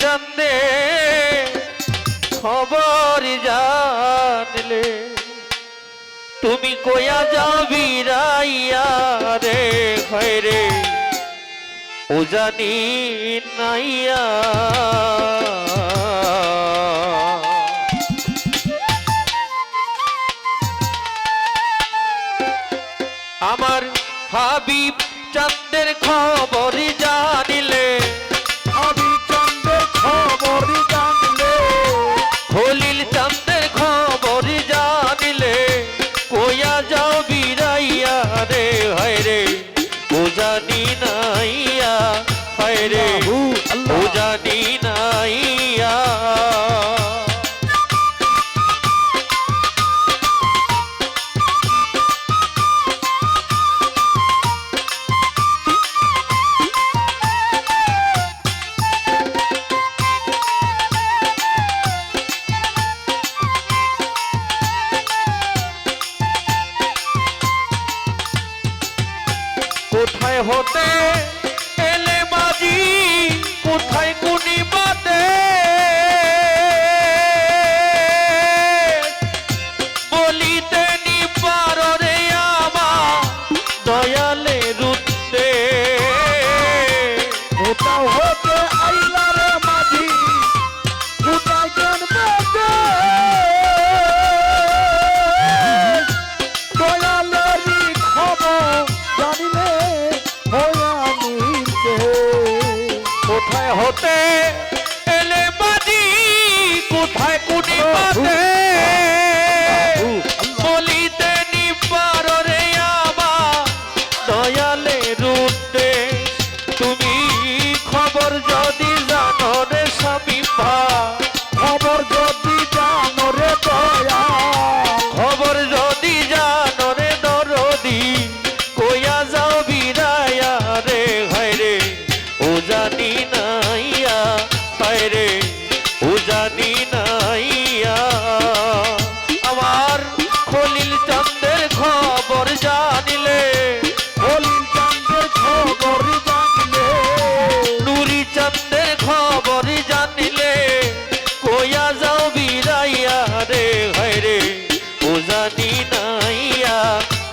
চন্দে খবর জানলে। তুমি কোয়া যাবি রাইয়া রে ভৈরে ও জানি নাইয়া। আমার হাবিব চাঁদের খবর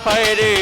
fighting.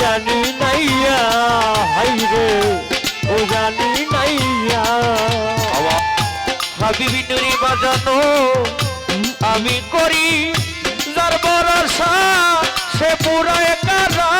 জানি নাইয়া, হাই রে, ও জানি নাইয়া। হাবিবি নুরি বাজানো, আমি করি, যার বরসা সে পুরা একারা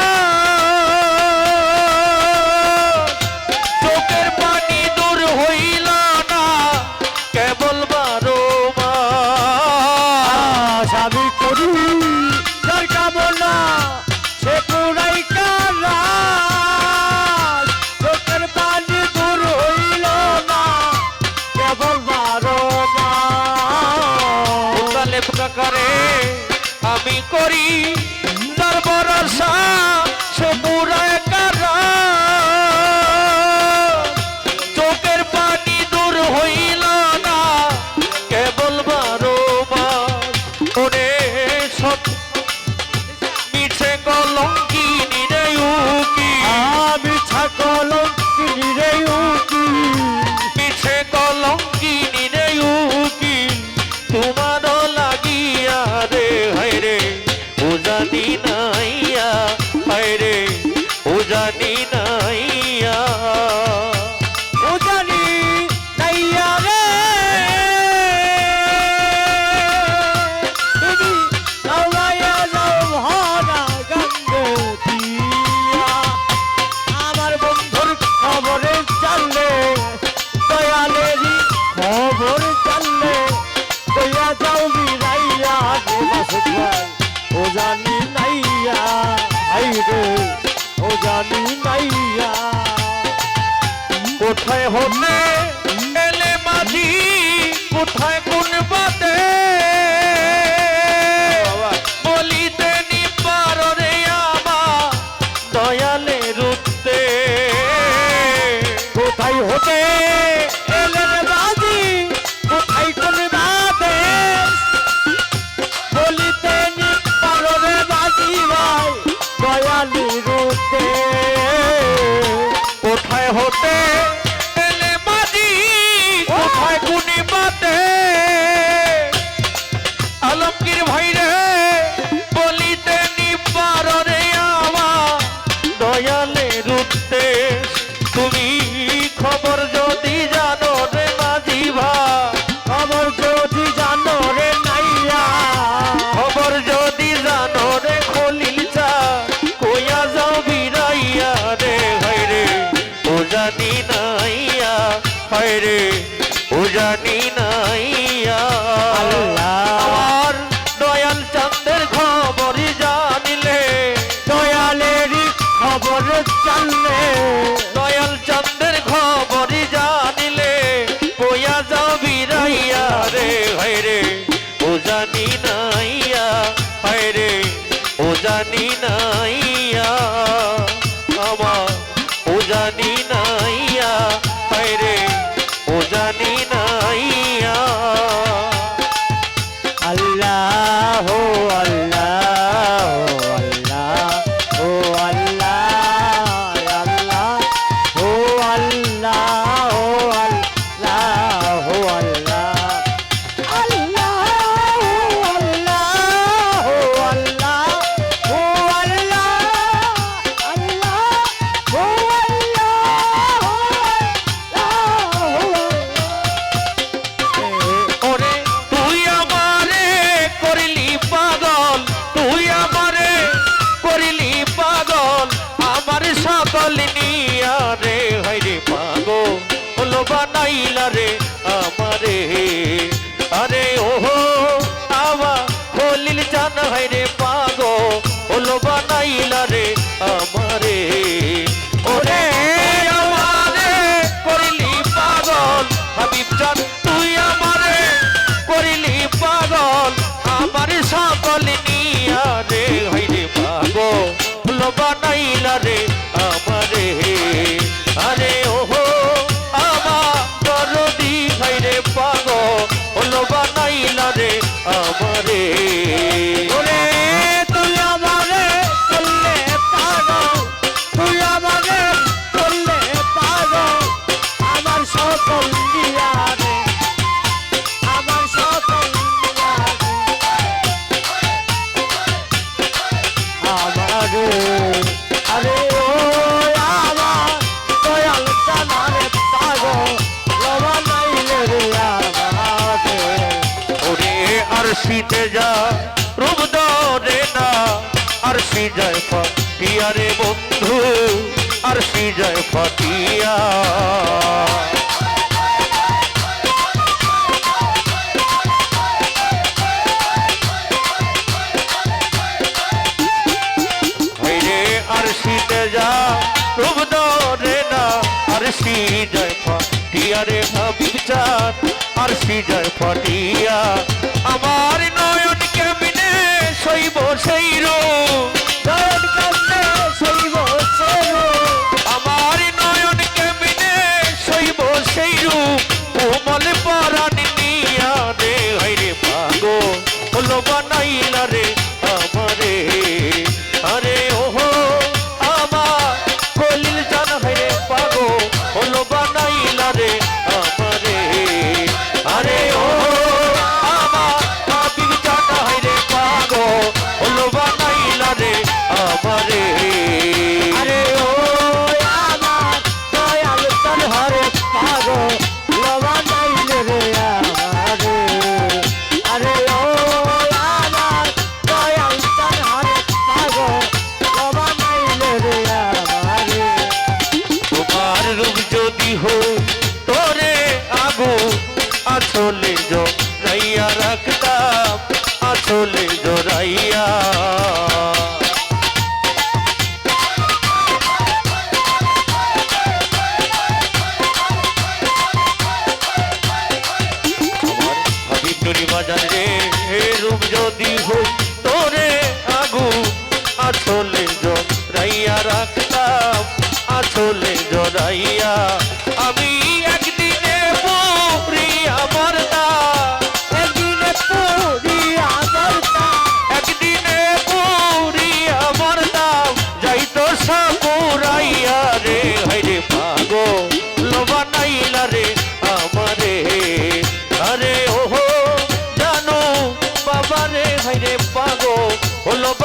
কোথায় হতে মাঝি কোথায় রে ও জানি আমার সকল নিয়া রে হইরে পাগল। বানাইলা রে হৃদয় পটিয়া আমার নয়ন কেমনে শৈব সেই রোগ? Hola.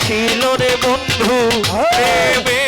ছিল রে বন্ধু প্রেমেরই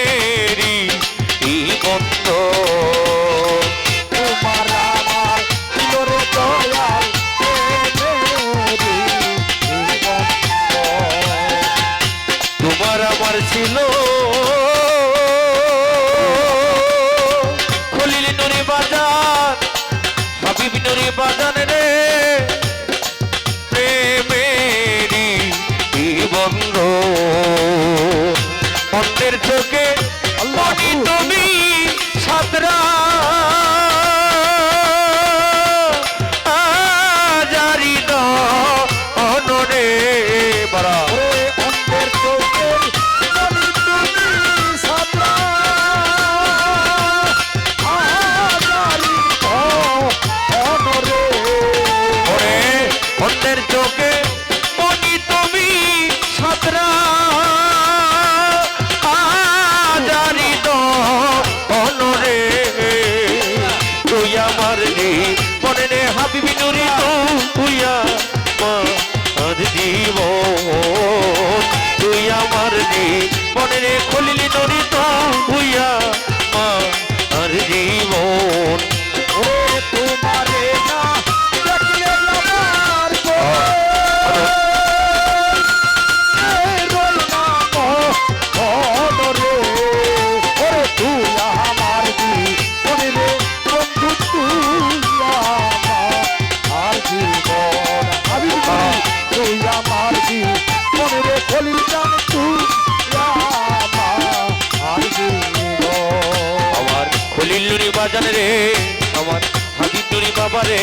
হাবিব নুরি বাবা রে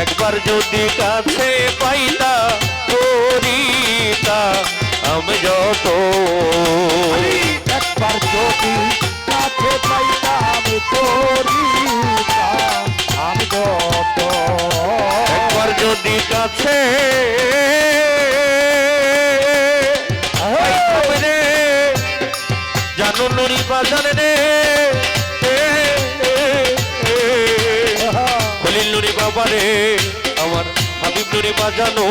একবার যদি কাছে পাইতা করিতা আমি যত। একবার যদি কাছে করিতা আমি যত। একবার যদি কাছে জানো নুরি বাজান রে। খলিল নুরি বাবা রে আমার হাবিব নুরে বাজানো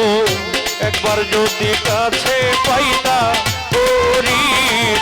একবার যদি কাছে পাইতা করিতা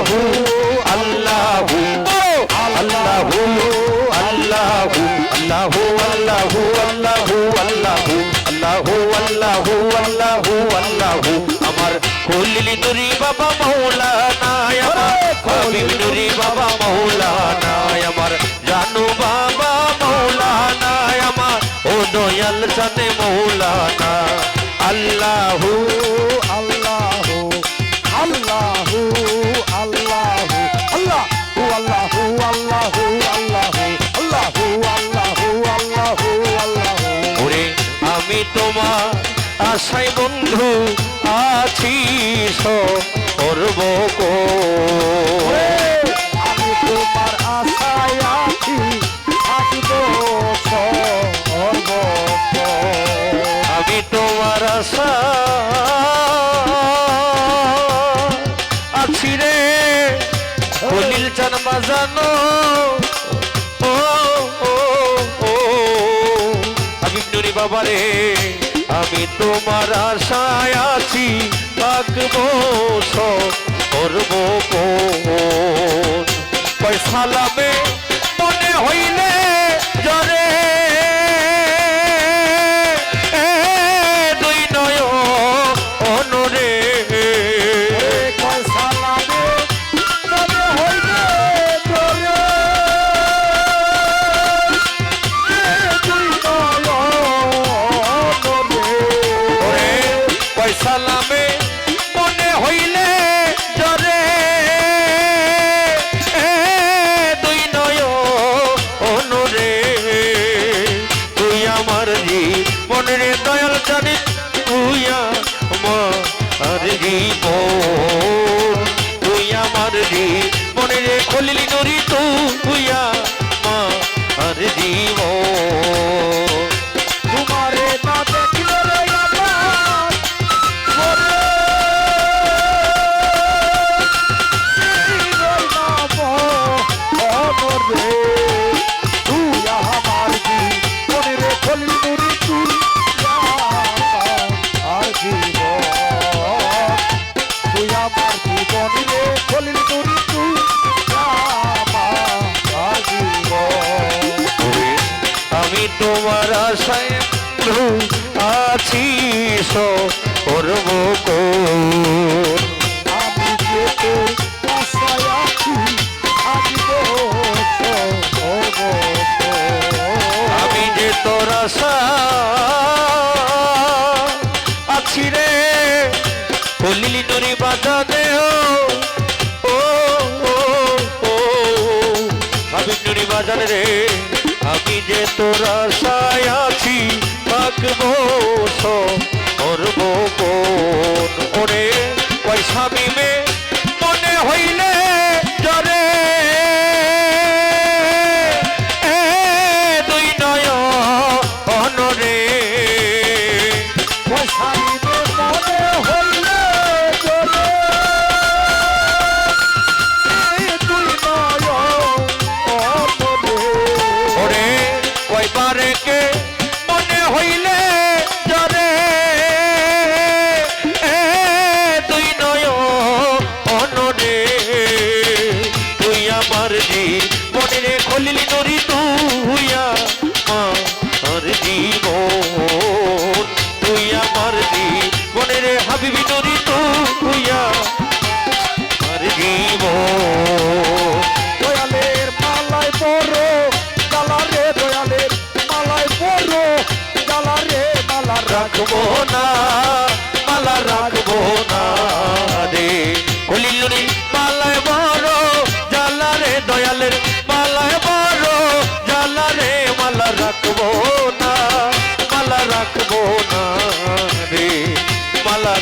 আল্লাহু আল্লাহু আল্লাহু আল্লাহু আল্লাহু আল্লাহু আল্লাহু আল্লাহু আল্লাহু আল্লাহু আল্লাহু আল্লাহু আমার কলিলি নুরি বাবা মৌলানা আমার নুরি বাবা মৌলানা আমার জানু বাবা মৌলানা আমার ও দয়াল সাথে মৌলানা আল্লাহু তোমার আশাই বন্ধু আছি সর্ব আমি তোমার আশায় আছি থাকব সর্বক্ষণ। আমি তোমার আশা আছি রে। কলিল চান বাজানো ও আমি বাবা রে। আমি তোমার আশায় আছি থাকব সব করব মনে হইলে জরে। আছিস সর্বক আমি যে তোর আশা আছি রে বলিলি নরি বাধা দেহ ও আমি নুরি বাজার রে, আমি যে তোর আশায় থাকব করব কোন? ওরে পয়সা বিবে মনে হইলে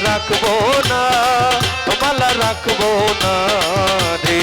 রাখব না তোমালা রাখব না রে।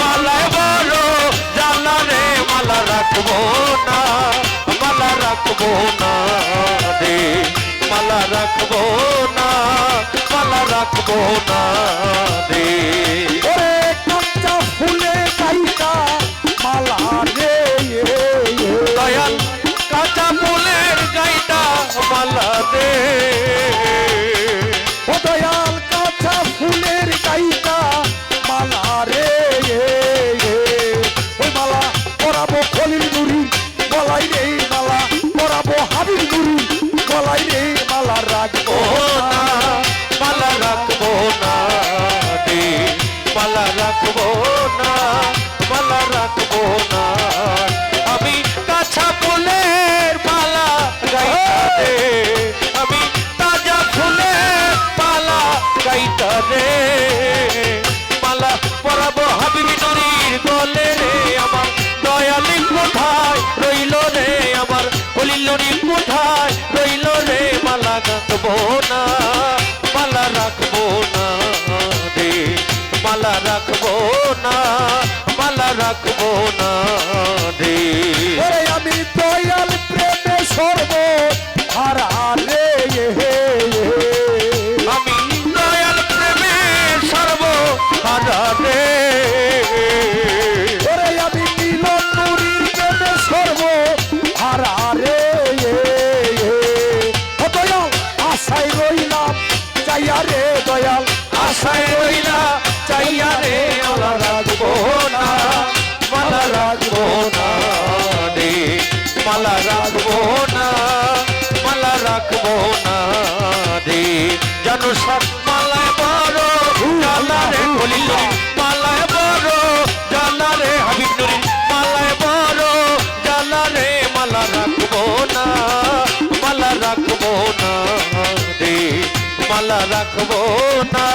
মালায় বলো জানা রে মালা রাখব না, মালা রাখব না রে, মালা রাখব না, মালা রাখব না রে। রইল রে কোথায় রইল রে মালা গাঁথবো না, মালা রাখব না রে, মালা রাখব না, মালা রাখব না। জানো সাত মালায় বড় জালা রে খলিল নুরি মালায় বড় জালা রে হাবিব নুরি মালায় বড় জালা রে মালা রাখব না, মালা রাখব মালা রাখব না।